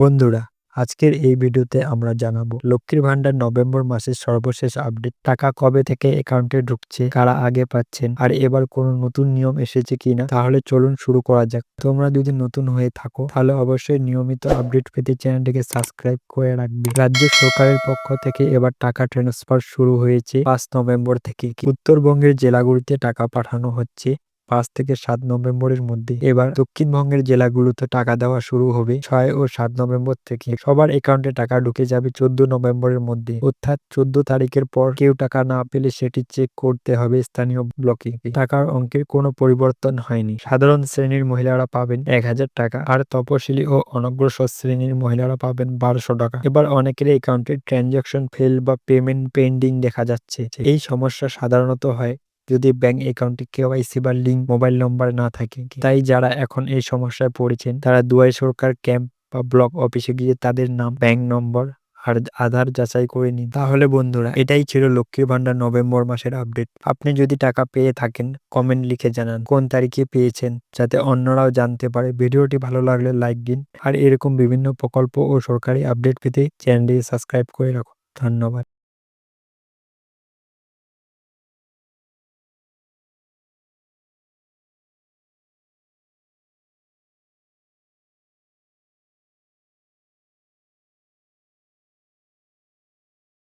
বন্ধুরা, আজকের এই ভিডিওতে আমরা জানাব, লক্ষ্মীর ভান্ডার নভেম্বর মাসের সর্বশেষ আপডেট, টাকা কবে থেকে অ্যাকাউন্টে ঢুকছে, কারা আগে পাচ্ছেন, আর এবার কোনো নতুন নিয়ম এসেছে কিনা, তাহলে চলুন শুরু করা যাক। তোমরা যদি নতুন হয়ে থাকো, তাহলে অবশ্যই নিয়মিত আপডেট পেতে চ্যানেলটিকে সাবস্ক্রাইব করে রাখবে। রাজ্য সরকারের পক্ষ থেকে এবার টাকা ট্রান্সফার শুরু হয়েছে পাঁচ নভেম্বর থেকে। উত্তরবঙ্গের জেলাগুলিতে টাকা পাঠানো হচ্ছে। পাঁচ থেকে সাত নভেম্বরের মধ্যে। এবার দক্ষিণবঙ্গের জেলাগুলোতে টাকা দেওয়া শুরু হবে ছয় ও সাত নভেম্বর থেকে। সবার অ্যাকাউন্টে টাকা ঢুকে যাবে চোদ্দ নভেম্বরের মধ্যে। অর্থাৎ চোদ্দ তারিখের পর কেউ টাকা না পেলে সেটি চেক করতে হবে স্থানীয় ব্লকে। টাকার অঙ্কের কোনো পরিবর্তন হয়নি। সাধারণ শ্রেণির মহিলারা পাবেন এক হাজার টাকা আর তপশিলি ও অনগ্রসর শ্রেণির মহিলারা পাবেন বারোশো টাকা। এবার অনেকের অ্যাকাউন্টে ট্রানজাকশন ফেল বা পেমেন্ট পেন্ডিং দেখা যাচ্ছে। এই সমস্যা সাধারণত হয় যদি ব্যাংক অ্যাকাউন্টে কেওয়াইসি বা লিঙ্ক মোবাইল নম্বর না থাকে। তাই যারা এখন এই সমস্যায় পড়েছেন, তারা দুয়াই সরকার ক্যাম্প বা ব্লক অফিসে গিয়ে তাদের নাম, ব্যাংক নম্বর আর আধার যাচাই করে নিন। তাহলে বন্ধুরা, এটাই ছিল লক্ষ্মীর ভান্ডার নভেম্বর মাসের আপডেট। আপনি যদি টাকা পেয়ে থাকেন, কমেন্ট লিখে জানান কোন তারিখে পেয়েছেন, যাতে অন্যরাও জানতে পারে। ভিডিওটি ভালো লাগলে লাইক দিন আর এরকম বিভিন্ন প্রকল্প ও সরকারি আপডেট পেতে চ্যানেলটি সাবস্ক্রাইব করে রাখুন। ধন্যবাদ।